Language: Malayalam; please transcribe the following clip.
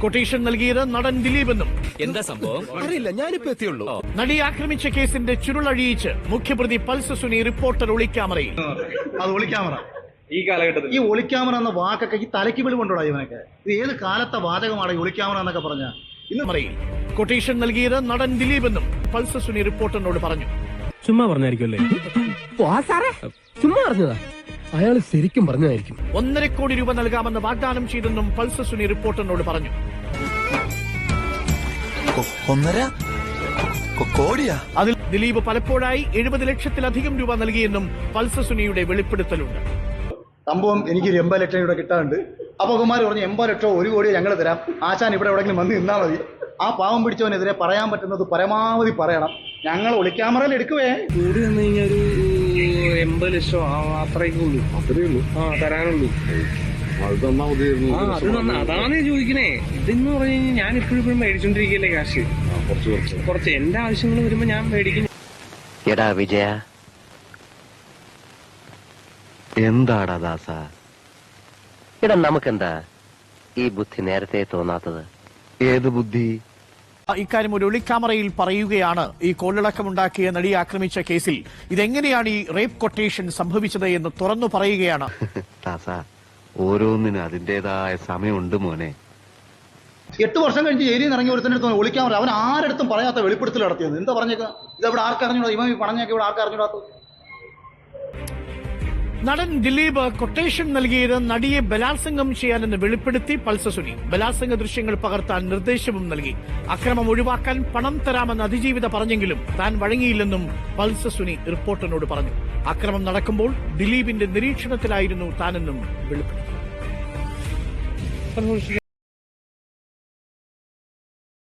കൊട്ടേഷൻ നൽകിയത് നടൻ ദിലീപെന്നും. എന്താ സംഭവം? അറിയില്ല ഞാനിപ്പോ എത്തിയുള്ളൂ. നടി ആക്രമിച്ച കേസിന്റെ ചുരുളഴിയിച്ച് മുഖ്യപ്രതി പൾസ് സുനി റിപ്പോർട്ടർ ഒളിക്യാമറയിൽ. അത് ഒളിക്യാമറ. ഈ കാലഘട്ടത്തിൽ. ഈ ഒളിക്യാമറ എന്ന വാക്കൊക്കെ ഈ തലയ്ക്ക് വിളിവുണ്ടോടാ ഇവനൊക്കെ. ഇത് ഏത് കാലത്തെ വാചകമാണ് ഈ ഒളിക്യാമറ എന്നൊക്കെ പറഞ്ഞ? ഇന്ന് പറയിൽ കൊട്ടേഷൻ നൽകിയത് നടൻ ദിലീപെന്നും പൾസ് സുനി റിപ്പോർട്ടറിനോട് പറഞ്ഞു. ചുമ്മാ പറഞ്ഞായിരിക്കുമല്ലേ? ചുമ്മാ പറഞ്ഞതാ? അയാൾ ശരിക്കും പറഞ്ഞതായിരിക്കും. ഒന്നര കോടി രൂപ നൽകാമെന്ന് വാഗ്ദാനം ചെയ്തെന്നും പൾസ് സുനി റിപ്പോർട്ടറിനോട് പറഞ്ഞു. ഒന്നര? കൊ- കോടിയാ? അതിൽ ദിലീപ് പലപ്പോഴായി എഴുപത് ലക്ഷത്തിലധികം രൂപ നൽകിയെന്നും പൾസ സുനിയുടെ വെളിപ്പെടുത്തലുണ്ട്. സംഭവം എനിക്ക് ഒരു എൺപത് ലക്ഷം ഇവിടെ കിട്ടാറുണ്ട് അപ്പൊ കുമാർ പറഞ്ഞു എൺപത് ലക്ഷം ഒരു കോടി ഞങ്ങൾ തരാം. ആശാൻ ഇവിടെ എവിടെയെങ്കിലും വന്ന് നിന്നാൽ മതി. ആ പാവം പിടിച്ചവനെതിരെ പറയാൻ പറ്റുന്നത് പരമാവധി പറയണം. ഞങ്ങൾ ഒളിക്യാമറയിൽ എടുക്കുവേ. കൂടി കഴിഞ്ഞാൽ ഒരു എൺപത് ലക്ഷം അത്രയൊക്കെ ഉള്ളൂ. അത്രയേ ഉള്ളൂ. ആ തരാനുള്ളൂ. അത് നന്ന. അതാണ് ചോദിക്കണേ. ഇതെന്ന് പറഞ്ഞു കഴിഞ്ഞാൽ ഞാൻ ഇപ്പോഴും ഇപ്പോഴും മേടിച്ചോണ്ടിരിക്കല്ലേ കാശ്? കുറച്ച് എന്റെ ആവശ്യങ്ങൾ വരുമ്പോ ഞാൻ മേടിക്കും. എടാ വിജയ. എന്താടാ ദാസ? എടാ നമുക്കെന്താ ഈ ബുദ്ധി നേരത്തെ തോന്നാത്തത്? ഏത് ബുദ്ധി? ഇക്കാര്യം ഒരു ഒളിക്യാമറയിൽ പറയുകയാണ്. ഈ കോളിളക്കമുണ്ടാക്കിയ നടിയെ ആക്രമിച്ച കേസിൽ ഇതെങ്ങനെയാണ് ഈ റേപ്പ് കൊട്ടേഷൻ സംഭവിച്ചത് എന്ന് തുറന്നു പറയുകയാണ്. ദാസ ഓരോന്നിനും അതിന്റേതായ സമയമുണ്ട് മോനെ. എട്ട് വർഷം കഴിഞ്ഞ് ജയിലിൽ നിന്ന് ഇറങ്ങി ഒരുത്തിനടുത്ത് അടുത്ത് പറയാം അവൻ ആരടുത്തും പറയാത്ത വെളിപ്പെടുത്തൽ നടത്തിയത്. എന്താ പറഞ്ഞേക്ക? ഇതെവിടെ ആർക്കറിഞ്ഞൂടാ ഇവൻ ഈ പറഞ്ഞേക്ക് ഇവിടെ ആർക്കറിഞ്ഞൂടാത്ത നടൻ ദിലീപ് കൊട്ടേഷൻ നൽകിയത് നടിയെ ബലാത്സംഗം ചെയ്യാനെന്ന് വെളിപ്പെടുത്തി പൾസസുനി. ബലാത്സംഗ ദൃശ്യങ്ങൾ പകർത്താൻ നിർദ്ദേശവും നൽകി. അക്രമം ഒഴിവാക്കാൻ പണം തരാമെന്ന് അതിജീവിത പറഞ്ഞെങ്കിലും താൻ വഴങ്ങിയില്ലെന്നും പൾസസുനി റിപ്പോർട്ടറിനോട് പറഞ്ഞു. അക്രമം നടക്കുമ്പോൾ ദിലീപിന്റെ നിരീക്ഷണത്തിലായിരുന്നു താനെന്നും വെളിപ്പെടുത്തി.